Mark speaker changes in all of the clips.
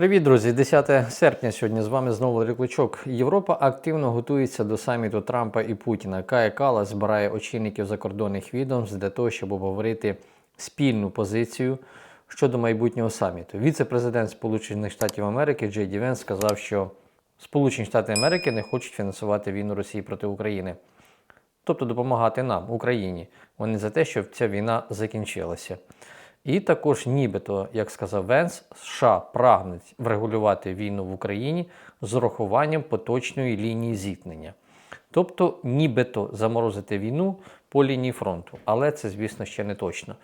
Speaker 1: Привіт, друзі! 10 серпня сьогодні з вами знову Валерій Європа активно готується до саміту Трампа і Путіна. Кая Кала збирає очільників закордонних відомств для того, щоб обговорити спільну позицію щодо майбутнього саміту. Віце-президент Сполучених Штатів Америки Джей Ді Венс сказав, що Сполучені Штати Америки не хочуть фінансувати війну Росії проти України, тобто допомагати нам, Україні. Вони за те, щоб ця війна закінчилася. І також, нібито, як сказав Венс, США прагнуть врегулювати війну в Україні з урахуванням поточної лінії зіткнення. Тобто, нібито заморозити війну по лінії фронту. Але це, звісно, ще не точно.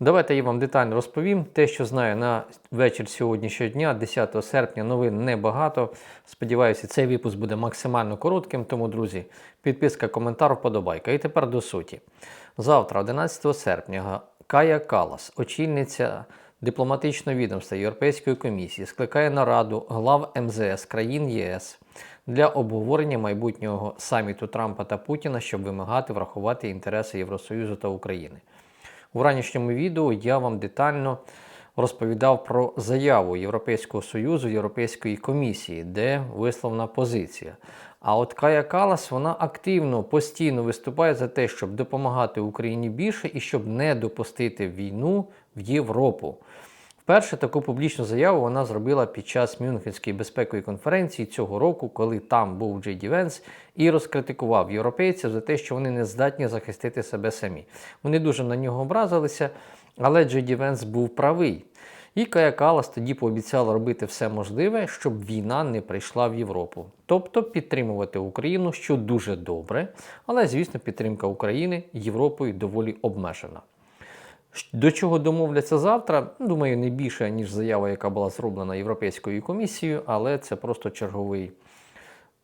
Speaker 1: Давайте я вам детально розповім. Те, що знаю на вечір сьогоднішнього дня, 10 серпня, новин небагато. Сподіваюся, цей випуск буде максимально коротким. Тому, друзі, підписка, коментар, вподобайка. І тепер до суті. Завтра, 11 серпня, Кая Калас, очільниця дипломатичного відомства Європейської комісії, скликає нараду глав МЗС країн ЄС для обговорення майбутнього саміту Трампа та Путіна, щоб вимагати врахувати інтереси Євросоюзу та України. У ранішньому відео я вам детально розповідав про заяву Європейського Союзу, Європейської комісії, де висловлена позиція. А от Кая Калас вона активно постійно виступає за те, щоб допомагати Україні більше і щоб не допустити війну в Європу. Вперше таку публічну заяву вона зробила під час Мюнхенської безпекової конференції цього року, коли там був Джей Ді Венс і розкритикував європейців за те, що вони не здатні захистити себе самі. Вони дуже на нього образилися, але Джей Ді Венс був правий. І Кая Калас тоді пообіцяла робити все можливе, щоб війна не прийшла в Європу. Тобто підтримувати Україну, що дуже добре, але, звісно, підтримка України Європою доволі обмежена. До чого домовляться завтра? Думаю, не більше, ніж заява, яка була зроблена Європейською комісією, але це просто черговий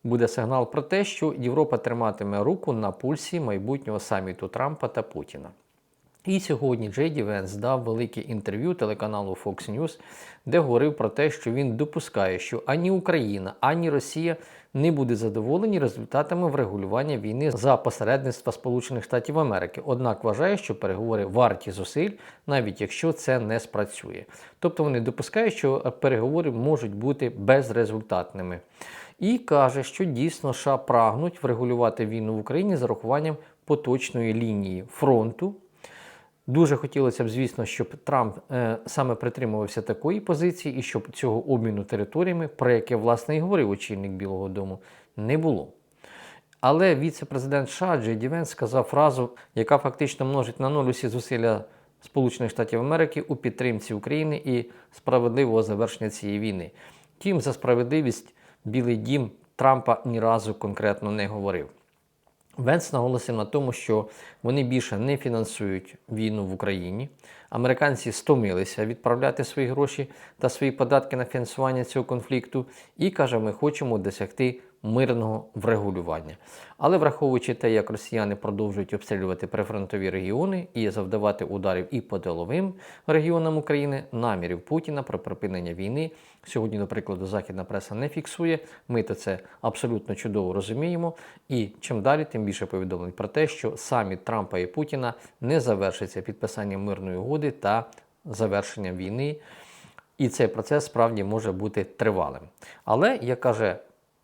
Speaker 1: буде сигнал про те, що Європа триматиме руку на пульсі майбутнього саміту Трампа та Путіна. І сьогодні Джей Ді Венс дав велике інтерв'ю телеканалу Fox News, де говорив про те, що він допускає, що ані Україна, ані Росія не буде задоволені результатами врегулювання війни за посередництва Сполучених Штатів Америки. Однак вважає, що переговори варті зусиль, навіть якщо це не спрацює. Тобто вони допускають, що переговори можуть бути безрезультатними. І каже, що дійсно США прагнуть врегулювати війну в Україні з урахуванням поточної лінії фронту. Дуже хотілося б, звісно, щоб Трамп е, саме притримувався такої позиції і щоб цього обміну територіями, про яке власне і говорив очільник Білого Дому, не було. Але віце-президент США Джей Дівенс сказав фразу, яка фактично множить на нуль усі зусилля Сполучених Штатів Америки у підтримці України і справедливого завершення цієї війни. Втім, за справедливість Білий Дім Трампа ні разу конкретно не говорив. Венс наголосив на тому, що вони більше не фінансують війну в Україні. Американці стомилися відправляти свої гроші та свої податки на фінансування цього конфлікту, і каже, ми хочемо досягти мирного врегулювання. Але враховуючи те, як росіяни продовжують обстрілювати прифронтові регіони і завдавати ударів і по тиловим регіонам України, намірів Путіна про припинення війни сьогодні, до прикладу, західна преса не фіксує. Ми то це абсолютно чудово розуміємо. І чим далі, тим більше повідомлень про те, що саміт Трампа і Путіна не завершиться підписанням мирної угоди та завершенням війни. І цей процес справді може бути тривалим. Але, як каже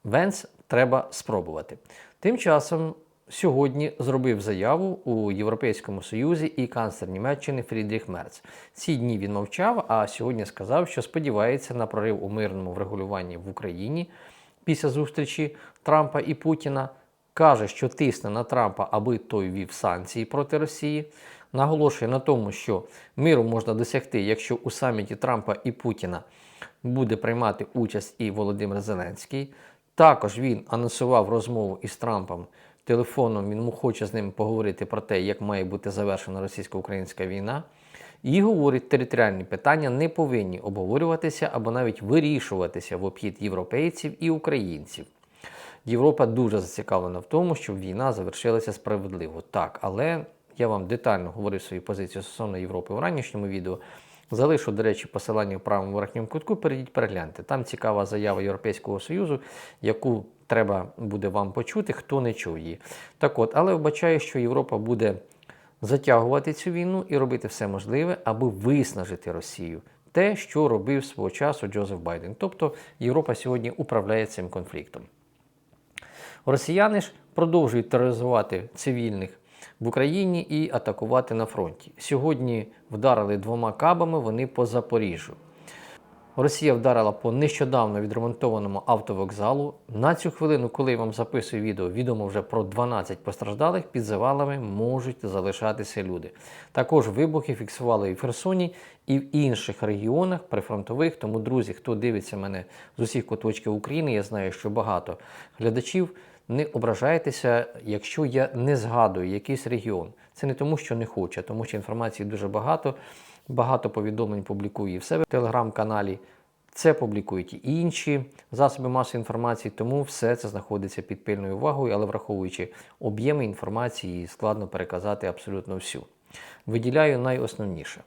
Speaker 1: Венс, треба спробувати. Тим часом сьогодні зробив заяву у Європейському Союзі і канцлер Німеччини Фрідріх Мерц. Ці дні він мовчав, а сьогодні сказав, що сподівається на прорив у мирному врегулюванні в Україні після зустрічі Трампа і Путіна. Каже, що тисне на Трампа, аби той вів санкції проти Росії. Наголошує на тому, що миру можна досягти, якщо у саміті Трампа і Путіна буде приймати участь і Володимир Зеленський. Також він анонсував розмову із Трампом телефоном. Він хоче з ним поговорити про те, як має бути завершена російсько-українська війна. І говорить, територіальні питання не повинні обговорюватися або навіть вирішуватися в обхід європейців і українців. Європа дуже зацікавлена в тому, щоб війна завершилася справедливо. Так, але я вам детально говорив свою позицію стосовно Європи в ранішньому відео. Залишу, до речі, посилання в правому верхньому кутку. Перейдіть, перегляньте. Там цікава заява Європейського Союзу, яку треба буде вам почути, хто не чує її. Так от, але вбачаю, що Європа буде затягувати цю війну і робити все можливе, аби виснажити Росію. те, що робив свого часу Джозеф Байден. Тобто Європа сьогодні управляє цим конфліктом. Росіяни ж продовжують тероризувати цивільних в Україні і атакувати на фронті. Сьогодні вдарили двома кабами вони по Запоріжжю. Росія вдарила по нещодавно відремонтованому автовокзалу. На цю хвилину, коли я вам записую відео, відомо вже про 12 постраждалих. Під завалами можуть залишатися люди. Також вибухи фіксували і в Херсоні, і в інших регіонах прифронтових. Тому, друзі, хто дивиться мене з усіх куточків України, я знаю, що багато глядачів. Не ображайтеся, якщо я не згадую якийсь регіон. Це не тому, що не хочу, а тому що інформації дуже багато. Багато повідомлень публікую і в себе в телеграм-каналі. Це публікують і інші засоби масової інформації, тому все це знаходиться під пильною увагою, але враховуючи об'єми інформації, складно переказати абсолютно всю. Виділяю найосновніше.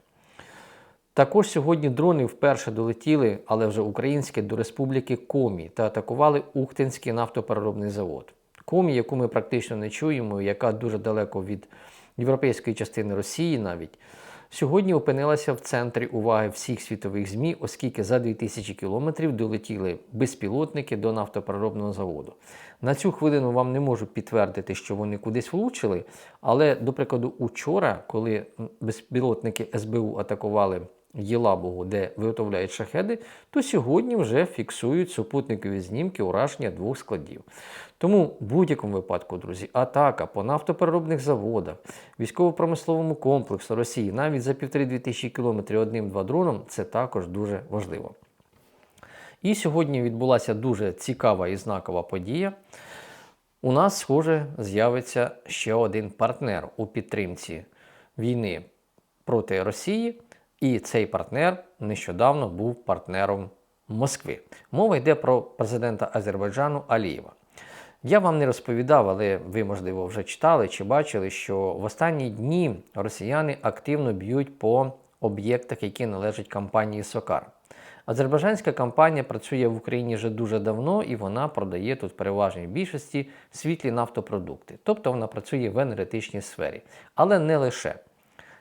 Speaker 1: Також сьогодні дрони вперше долетіли, але вже українські, до республіки Комі та атакували Ухтинський нафтопереробний завод. Комі, яку ми практично не чуємо, яка дуже далеко від європейської частини Росії навіть, сьогодні опинилася в центрі уваги всіх світових ЗМІ, оскільки за 2000 кілометрів долетіли безпілотники до нафтопереробного заводу. На цю хвилину вам не можу підтвердити, що вони кудись влучили, але, до прикладу, учора, коли безпілотники СБУ атакували Єлабугу, де виготовляють шахеди, то сьогодні вже фіксують супутникові знімки ураження двох складів. Тому в будь-якому випадку, друзі, атака по нафтопереробних заводах, військово-промисловому комплексу Росії навіть за півтори-дві тисячі кілометрів одним-два дроном це також дуже важливо. І сьогодні відбулася дуже цікава і знакова подія. У нас, схоже, з'явиться ще один партнер у підтримці війни проти Росії. І цей партнер нещодавно був партнером Москви. Мова йде про президента Азербайджану Алієва. Я вам не розповідав, але ви, можливо, вже читали чи бачили, що в останні дні росіяни активно б'ють по об'єктах, які належать компанії Сокар. Азербайджанська компанія працює в Україні вже дуже давно і вона продає тут в переважній більшості світлі нафтопродукти. Тобто вона працює в енергетичній сфері. Але не лише.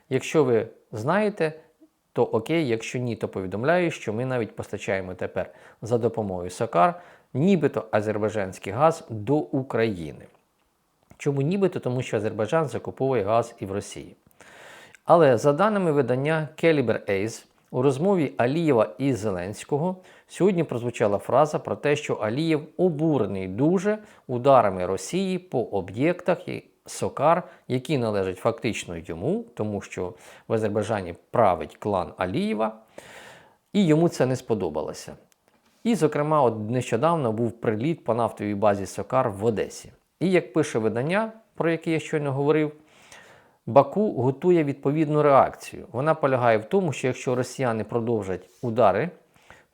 Speaker 1: Якщо ви знаєте, то окей, якщо ні, то повідомляю, що ми навіть постачаємо тепер за допомогою Сокар, нібито азербайджанський газ до України. Чому нібито? Тому що Азербайджан закуповує газ і в Росії. Але за даними видання Caliber Ace, у розмові Алієва і Зеленського сьогодні прозвучала фраза про те, що Алієв обурений дуже ударами Росії по об'єктах Сокар, які належать фактично йому, тому що в Азербайджані править клан Алієва, і йому це не сподобалося. І, зокрема, от нещодавно був приліт по нафтовій базі Сокар в Одесі. І як пише видання, про яке я щойно говорив, Баку готує відповідну реакцію. Вона полягає в тому, що якщо росіяни продовжать удари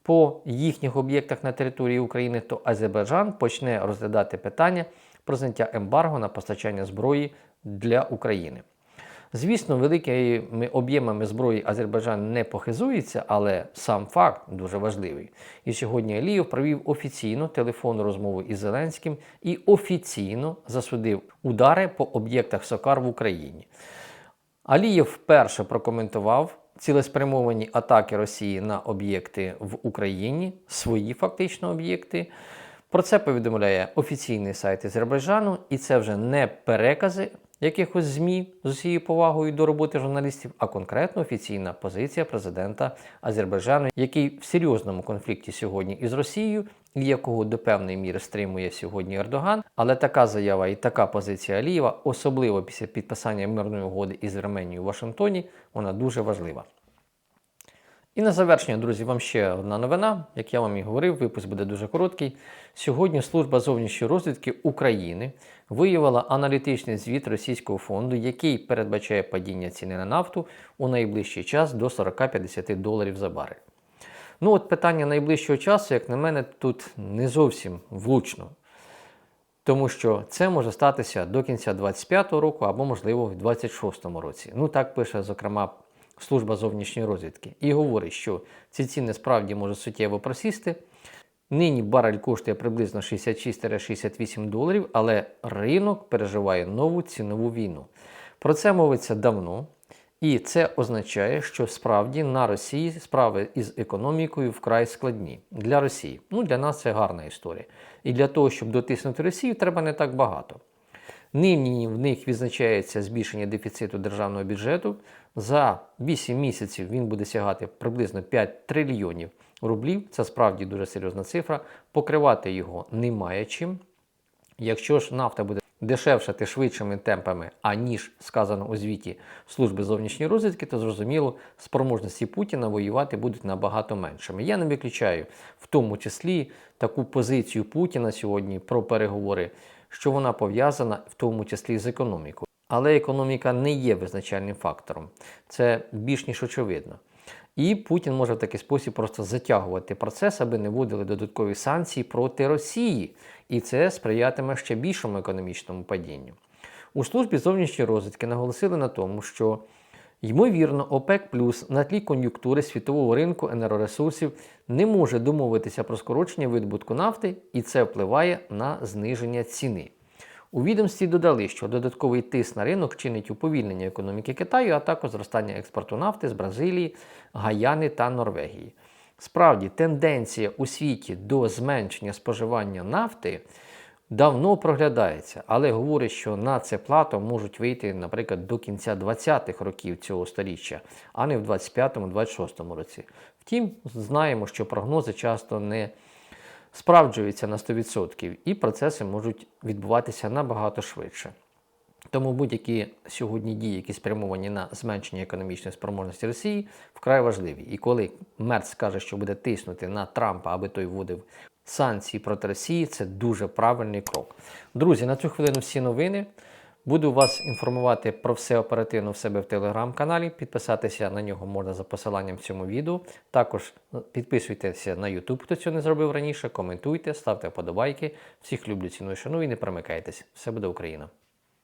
Speaker 1: по їхніх об'єктах на території України, то Азербайджан почне розглядати питання про зняття ембарго на постачання зброї для України. Звісно, великими об'ємами зброї Азербайджан не похизується, але сам факт дуже важливий. І сьогодні Алієв провів офіційну телефонну розмову із Зеленським і офіційно засудив удари по об'єктах Сокар в Україні. Алієв вперше прокоментував цілеспрямовані атаки Росії на об'єкти в Україні, свої фактично об'єкти. Про це повідомляє офіційний сайт Азербайджану, і це вже не перекази якихось ЗМІ з усією повагою до роботи журналістів, а конкретно офіційна позиція президента Азербайджану, який в серйозному конфлікті сьогодні із Росією, і якого до певної міри стримує сьогодні Ердоган. Але така заява і така позиція Алієва, особливо після підписання мирної угоди із Арменією в Вашингтоні, вона дуже важлива. І на завершення, друзі, вам ще одна новина. Як я вам і говорив, випуск буде дуже короткий. Сьогодні Служба зовнішньої розвідки України виявила аналітичний звіт російського фонду, який передбачає падіння ціни на нафту у найближчий час до 40-50 доларів за барель. Ну, от питання найближчого часу, як на мене, тут не зовсім влучно. Тому що це може статися до кінця 2025 року або, можливо, в 2026 році. Ну, так пише, зокрема, служба зовнішньої розвідки. І говорить, що ці ціни справді можуть суттєво просісти. Нині барель коштує приблизно 66-68 доларів, але ринок переживає нову цінову війну. Про це мовиться давно. І це означає, що справді на Росії справи із економікою вкрай складні для Росії. Ну для нас це гарна історія. І для того, щоб дотиснути Росію, треба не так багато. Нині в них відзначається збільшення дефіциту державного бюджету. За 8 місяців він буде сягати приблизно 5 трильйонів рублів. Це справді дуже серйозна цифра. Покривати його немає чим. Якщо ж нафта буде дешевшати швидшими темпами, аніж сказано у звіті служби зовнішньої розвідки, то зрозуміло, спроможності Путіна воювати будуть набагато меншими. Я не виключаю в тому числі таку позицію Путіна сьогодні про переговори, що вона пов'язана в тому числі з економікою. Але економіка не є визначальним фактором. Це більш ніж очевидно. І Путін може в такий спосіб просто затягувати процес, аби не вводили додаткові санкції проти Росії. І це сприятиме ще більшому економічному падінню. У службі зовнішньої розвідки наголосили на тому, що ймовірно ОПЕК Плюс на тлі кон'юнктури світового ринку енергоресурсів не може домовитися про скорочення видобутку нафти, і це впливає на зниження ціни. У відомстві додали, що додатковий тиск на ринок чинить уповільнення економіки Китаю, а також зростання експорту нафти з Бразилії, Гаяни та Норвегії. Справді, тенденція у світі до зменшення споживання нафти давно проглядається, але говорять, що на це плато можуть вийти, наприклад, до кінця 20-х років цього століття, а не в 25-26 році. Втім, знаємо, що прогнози часто не справджуються на 100%, і процеси можуть відбуватися набагато швидше. Тому будь-які сьогодні дії, які спрямовані на зменшення економічної спроможності Росії, вкрай важливі. І коли Мерц каже, що буде тиснути на Трампа, аби той вводив санкції проти Росії, це дуже правильний крок. Друзі, на цю хвилину всі новини. Буду вас інформувати про все оперативно в себе в телеграм-каналі. Підписатися на нього можна за посиланням в цьому відео. Також підписуйтеся на YouTube, хто цього не зробив раніше. Коментуйте, ставте вподобайки. Всіх люблю, ціную, шаную і не перемикайтесь. Все буде Україна!